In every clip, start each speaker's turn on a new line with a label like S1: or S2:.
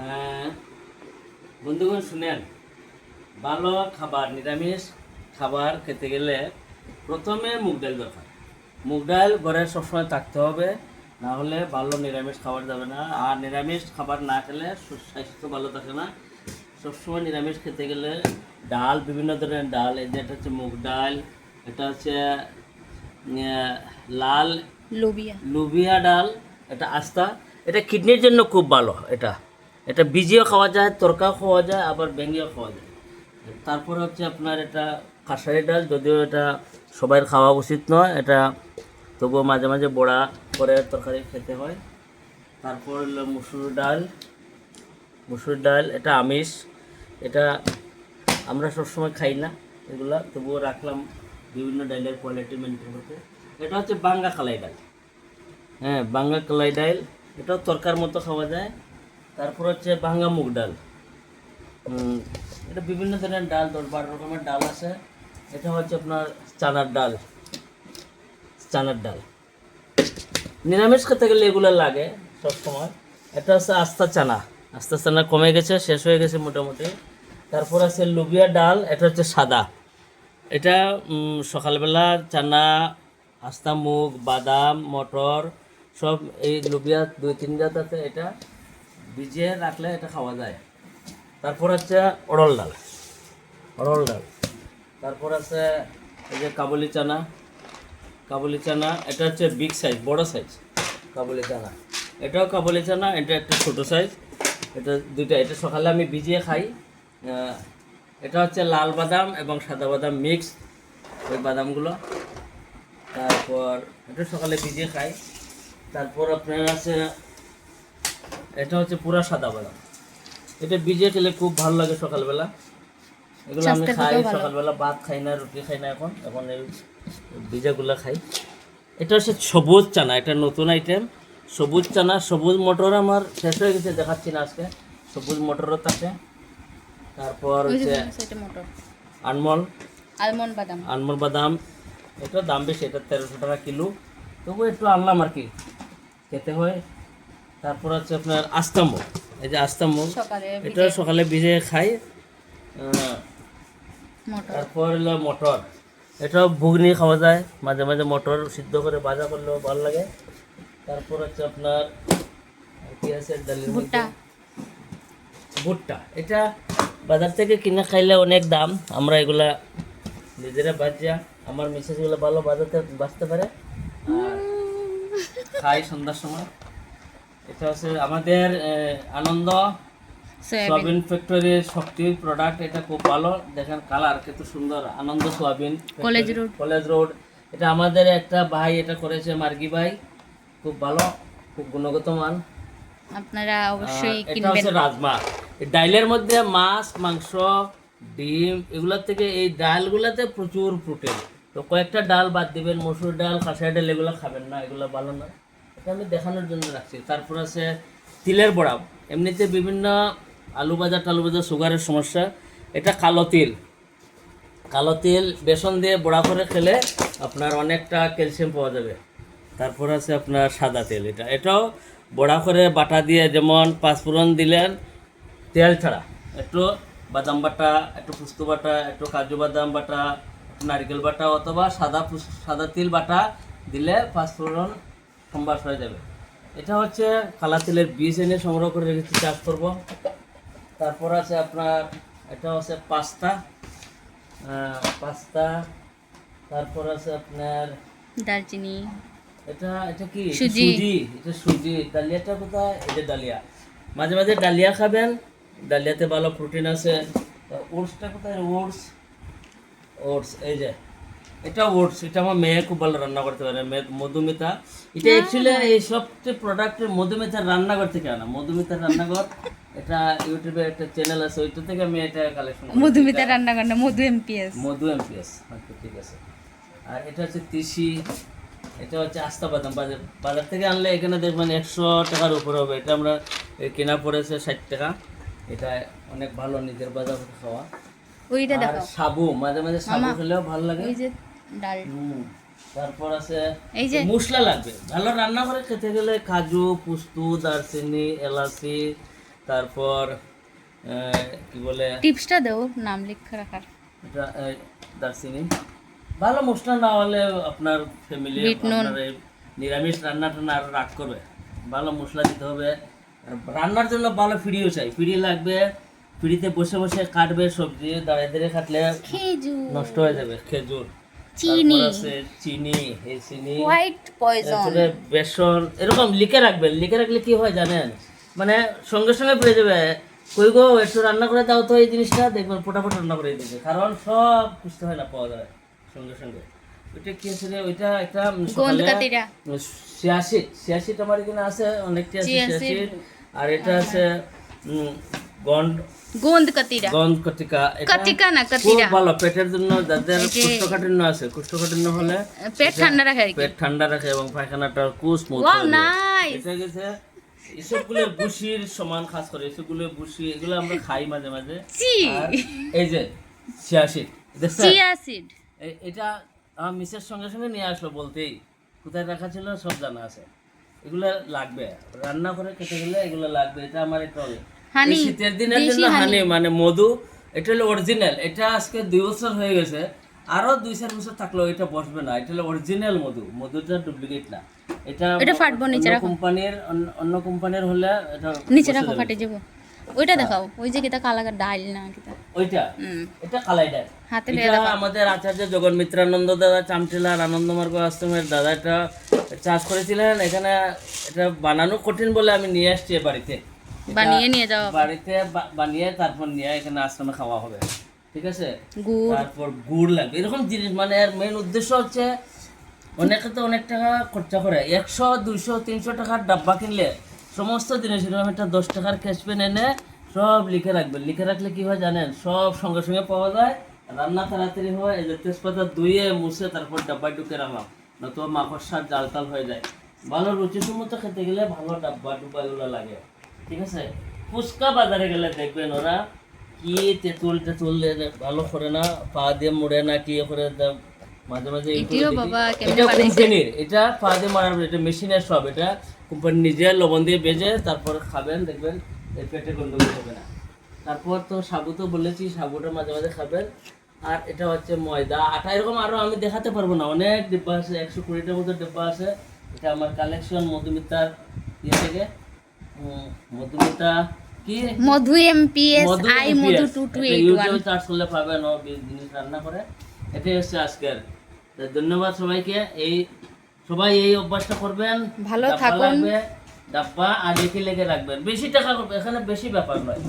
S1: আহ, বন্ধুগণ শুনেন ভালো খাবার নিরামিষ খাবার খেতে গেলে প্রথমে মুগ ডাল দরকার। মুগ ডাল ঘরে সবসময় থাকতে হবে না হলে ভালো নিরামিষ খাবার যাবে না। আর নিরামিষ খাবার না খেলে সু- স্বাস্থ্য ভালো থাকে না। সবসময় নিরামিষ খেতে গেলে ডাল বিভিন্ন ধরনের ডাল এই যে এটা হচ্ছে মুগ ডাল এটা হচ্ছে লাল
S2: লোবিয়া।
S1: লুবিয়া ডাল এটা আস্তা। এটা কিডনির জন্য খুব ভালো এটা। এটা বীজিও খাওয়া যায়, তরকাও খাওয়া যায়, আবার ভেঙেও খাওয়া যায়। তারপরে হচ্ছে আপনার এটা কাঁসারি ডাল, যদিও এটা সবাই খাওয়া উচিত নয়, এটা তবুও মাঝে মাঝে বড়া করে তরকারি খেতে হয়। তারপর হলো মুসুর ডাল মুসুর ডাল, এটা আমিষ, এটা আমরা সবসময় খাই না এগুলা, তবুও রাখলাম বিভিন্ন ডালের কোয়ালিটি মেনটেন করতে। এটা হচ্ছে বাঙ্গা কালাই ডাল। হ্যাঁ বাঙ্গা কালাই ডাল, এটাও তরকার মতো খাওয়া যায়। তারপর হচ্ছে ভাঙ্গা মুগ ডাল। এটা বিভিন্ন ধরনের ডাল, দশ বারো রকমের ডাল আছে। এটা হচ্ছে আপনার চানার ডাল চানার ডাল। নিরামিষ খেতে গেলে এগুলো লাগে সবসময়। এটা হচ্ছে আস্তা চানা। আস্তা চানা কমে গেছে, শেষ হয়ে গেছে মোটামুটি। তারপর আছে লুবিয়া ডাল, এটা হচ্ছে সাদা। এটা সকালবেলা চানা, আস্তা মুগ, বাদাম, মটর, সব এই লুবিয়া দুই তিন জাত আছে এটা। ভিজিয়ে রাখলে এটা খাওয়া যায়। তারপর হচ্ছে অড়ল ডাল। অড়ল ডাল। তারপর আছে এই যে কাবুলি চানা। কাবুলি চানা, এটা হচ্ছে বিগ সাইজ বড় সাইজ কাবুলি চানা। এটাও কাবুলি চানা, এটা একটা ছোটো সাইজ এটা দুইটা, এটা সকালে আমি ভিজিয়ে খাই। এটা হচ্ছে লাল বাদাম এবং সাদা বাদাম মিক্স ওই বাদামগুলো। তারপর এটা সকালে ভিজিয়ে খাই। তারপর আপনার আছে এটা হচ্ছে পুরা সাদা বাদাম। এটা ভিজিয়ে খেলে খুব ভালো লাগে সকালবেলা। এগুলো আমি খাই সকালবেলা ভাত খাই না রুটি খাই না এখন। এখন এই ভিজাগুলো খাই। এটা হচ্ছে সবুজ চানা এটা নতুন আইটেম সবুজ চানা সবুজ মটর আমার শেষ হয়ে গেছে দেখাচ্ছি না আজকে। সবুজ মটরও থাকে। তারপর হচ্ছে আনমল।
S2: আলমন্ড বাদাম।
S1: আনমল বাদাম। এটা দাম বেশি এটা তেরোশো টাকা কিলো। তবু একটু আনলাম আর কি। খেতে হয়। তারপর হচ্ছে আপনার আস্তামুগ এই যে আস্তামুগ
S2: সকালে
S1: এটা সকালে ভিজে খাই। তারপর হলো মটর। এটাও ঘুগনি খাওয়া যায়। মাঝে মাঝে মটর সিদ্ধ করে ভাজা করলেও ভালো লাগে। তারপর হচ্ছে আপনার কি আছে? ডালের
S2: ভুট্টা।
S1: ভুট্টা। এটা বাজার থেকে কিনে খাইলে অনেক দাম। আমরা এগুলা নিজেরা বাজিয়া আমার মিসেসগুলো ভালো বাজাতে বাঁচতে পারে। খাই সন্ধ্যার সময়। এটা হচ্ছে আমাদের আনন্দ।
S2: সোয়াবিন
S1: ফ্যাক্টরির শক্তির প্রোডাক্ট এটা খুব ভালো। দেখেন কালার কত সুন্দর আনন্দ soyabean
S2: college road
S1: college road এটা আমাদের একটা ভাই এটা করেছে মার্গি ভাই। খুব ভালো খুব গুণগত মান।
S2: আপনারা অবশ্যই
S1: এটা হচ্ছে রাজমা। ডাইলের মধ্যে মাছ মাংস ডিম এগুলোর থেকে এই ডালগুলোতে প্রচুর প্রোটিন তো কয়েকটা ডাল বাদ দিবেন মসুর ডাল কাঁসাই ডাল এগুলো খাবেন না এগুলো ভালো না। আমি দেখানোর জন্য রাখছি। তারপর আছে তিলের বড়া। এমনিতে বিভিন্ন আলু ভাজা টালু ভাজা সুগারের সমস্যা। এটা কালো তিল। কালো তিল বেসন দিয়ে বড়া করে খেলে আপনার অনেকটা ক্যালসিয়াম পাওয়া যাবে। তারপর আছে আপনার সাদা তেল এটা। এটাও বড়া করে বাটা দিয়ে যেমন পাঁচফোড়ন দিলেন তেল ছাড়া। একটু বাদাম বাটা, একটু পুস্ত বাটা, একটু কাজু বাদাম বাটা, নারকেল বাটা অথবা সাদা সাদা তিল বাটা দিলে পাঁচফোড়ন সম্বাস হয়ে যাবে। এটা হচ্ছে কালা তিলের বীজ এনে সংগ্রহ করে রেখেছি চাষ করব। তারপর আছে আপনার এটা হচ্ছে পাস্তা। পাস্তা তারপর আছে আপনার
S2: দারচিনি।
S1: এটা এটা কি?
S2: সুজি।
S1: সুজি এটা সুজি। ডালিয়াটা কোথায়? এটা ডালিয়া। মাঝে মাঝে ডালিয়া খাবেন ডালিয়াতে ভালো প্রোটিন আছে। ওটসটা কোথায়? ওটস ওটস এই যে। এটা ওটস এটা আমার মেয়ে খুব ভালো রান্না করতে পারে মধুমিতা। এটা অ্যাকচুয়ালি এই সবচেয়ে প্রোডাক্ট মধুমিতার রান্নাঘর থেকে আনা মধুমিতার রান্নাঘর। এটা ইউটিউবে একটা চ্যানেল আছে ওইটা থেকে আমি এটা কালেকশন
S2: মধুমিতা রান্না করেন মধু এমপিএস
S1: মধু এমপিএস আচ্ছা ঠিক আছে। আর এটা হচ্ছে তিসি এটা হচ্ছে আস্তা বাদাম। বাজার বাজার থেকে আনলে এখানে দেখবেন একশো টাকার উপরে হবে। এটা আমরা কেনা পড়েছে ষাট টাকা। এটা অনেক ভালো নিজের বাজার খাওয়া।
S2: ওইটা দেখো।
S1: সাবু মাঝে মাঝে সাবু খেলেও ভালো লাগে।
S2: ডাল।
S1: তারপর আছে
S2: এই যে
S1: মশলা লাগবে। ভালো রান্না করে খেতে গেলে কাজু পুস্তু দারচিনি এলাচি তারপর কি বলে?
S2: টিপসটা দাও নাম লিখে রাখার।
S1: এটা দারচিনি। ভালো মশলা না হলে আপনার ফ্যামিলি নিরামিষ রান্না টান্না আরও রাগ করবে। ভালো মশলা দিতে হবে। রান্নার জন্য ভালো ফিরিও চাই। ফিরি লাগবে ফিরিতে বসে বসে কাটবে সবজি দাঁড়িয়ে দাঁড়িয়ে কাটলে নষ্ট হয়ে যাবে খেজুর।
S2: চিনি।
S1: চিনি এই চিনি।
S2: হোয়াইট পয়জন
S1: তারপরে বেসন এরকম লিখে রাখবেন লিখে রাখলে কি হয় জানেন? মানে সঙ্গে সঙ্গে পেয়ে যাবে কই গো একটু রান্না করে দাও তো এই জিনিসটা দেখবেন ফটাফট রান্না করে দিবে কারণ সব বুঝতে হয় না পাওয়া যায় সঙ্গে সঙ্গে। ওইটা কি আছে ওইটা একটা সিয়াশিট সিয়াশিট আমার এখানে আছে অনেকটি আছে আর এটা আছে উম, গন্ড
S2: গোন্দ কাতিরা।
S1: গন্ধ এটা
S2: কাতিকা না
S1: খুব ভালো পেটের জন্য যাদের কুষ্ঠকাঠিন্য আছে কুষ্ঠকাঠিন্য হলে
S2: পেট ঠান্ডা রাখে
S1: পেট ঠান্ডা রাখে এবং পায়খানাটা খুব স্মুথ
S2: ওয়াও নাইস।
S1: এটা গেছে এসবগুলো বুশির সমান খাস করে এসবগুলো বুশি এগুলো আমরা খাই মাঝে মাঝে। এই যে সিয়াশিট দেখছেন
S2: চিয়া সিড।
S1: এ- এটা আমার মিসের সঙ্গে সঙ্গে নিয়ে আসলো বলতেই কোথায় রাখা ছিল সব জানা আছে। এগুলো লাগবে রান্না করে খেতে গেলে এগুলো লাগবে এটা আমার একটা
S2: হানি,
S1: শীতের দিনের জন্য হানি। মানে মধু এটা হলো অরিজিনাল এটা আজকে দুই বছর হয়ে গেছে। আরও দুই চার বছর থাকলেও এটা বসবে না। এটা হলো অরিজিনাল মধু। মধুটা ডুপ্লিকেট না। এটা
S2: এটা ফাটবো নিচে রাখো।
S1: কোম্পানির অন্য- কোম্পানির হলে এটা
S2: নিচে রাখো ফাটে যাব। ওইটা দেখাও। ওই যে কিতা ডাল না কিতা।
S1: ওইটা? এটা কালাইডার
S2: হাতে
S1: এটা আমাদের আচার্য জগন মিত্রানন্দ দাদা চামটিলার আনন্দমার্গ আশ্রমের দাদা এটা চাষ করেছিলেন। এখানে এটা বানানো কঠিন বলে আমি নিয়ে আসছি বাড়িতে।
S2: বানিয়ে নিয়ে যাও
S1: বাড়িতে বানিয়ে তারপর নিয়ে এখানে আশ্রমে খাওয়া হবে ঠিক আছে? তারপর গুড় লাগবে এরকম জিনিস মানে এর মেন উদ্দেশ্য হচ্ছে অনেকে তো অনেক টাকা খরচা করে একশো দুইশো তিনশো টাকার ডাব্বা কিনলে সমস্ত জিনিস এরকম একটা দশ টাকার ক্যাশ পেন এনে সব লিখে রাখবেন লিখে রাখলে কি হয় জানেন? সব সঙ্গে সঙ্গে পাওয়া যায় রান্না তাড়াতাড়ি হয় এই যে তেজপাতা ধুয়ে মুছে তারপর ডাব্বায় ঢুকে রাখলাম নতুবা মাকড়সার জাল টাল হয়ে যায়। ভালো রুচিসম্মত খেতে গেলে ভালো ডাব্বা ডুব্বা এগুলো লাগে। ঠিক আছে? ফুচকা বাজারে গেলে দেখবেন ওরা কি তেঁতুল টেতুল ভালো করে না পা দিয়ে মুড়ে না কি করে মাঝে মাঝে এটা কোম্পানির এটা পা দিয়ে মারার এটা মেশিনের সব এটা কোম্পানি নিজে লবণ দিয়ে বেজে তারপর খাবেন দেখবেন পেটে গন্ডগোল হবে না। তারপর তো সাবু তো বলেছি সাবুটা মাঝে মাঝে খাবেন। আর এটা হচ্ছে ময়দা। আটা এরকম আরও আমি দেখাতে পারব না অনেক ডিব্বা আছে একশো কুড়িটার মতো ডিব্বা আছে। এটা আমার কালেকশন মধুমিতার ইয়ে থেকে। মধুমিতা কি?
S2: Madhu MPS I Madhu two two
S1: এটা
S2: এইট ওয়ান
S1: ইউটিউবে সার্চ করলে পাবেন ও জিনিস রান্না করে। এটাই হচ্ছে আজকের। ধন্যবাদ সবাইকে। এই সবাই এই অভ্যাসটা করবেন।
S2: ভালো থাকুন।
S1: ডাব্বা আর রেখে লেগে রাখবেন। বেশি টাকা করবে এখানে বেশি ব্যাপার নয়।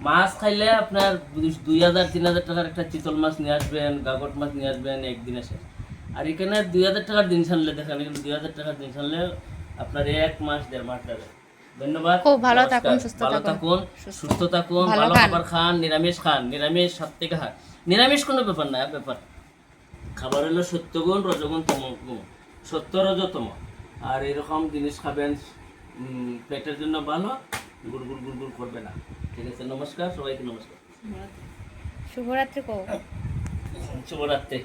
S1: মাছ খাইলে আপনার দুই- হাজার তিন হাজার টাকার একটা চিতল মাছ নিয়ে আসবেন গাগট মাছ নিয়ে আসবেন একদিনে শেষ। আর এখানে দুই হাজার টাকার জিনিস আনলে দেখেন দুই হাজার টাকার জিনিস আনলে আপনার এক মাস দেড় মাস যাবে। ধন্যবাদ
S2: খুব ভালো। থাকুন, সুস্থ থাকুন।
S1: সুস্থ থাকুন
S2: ভালো
S1: খাবার খান নিরামিষ খান নিরামিষ সব থেকে খান নিরামিষ কোনো ব্যাপার না ব্যাপার। খাবার হলো সত্যগুণ রজগুণ তমগুণ। সত্য রজতম আর এরকম জিনিস খাবেন পেটের জন্য ভালো গুড় গুড় গুড় গুড় করবে না। ঠিক আছে নমস্কার সবাইকে নমস্কার।
S2: শুভরাত্রি। কও
S1: শুভরাত্রি।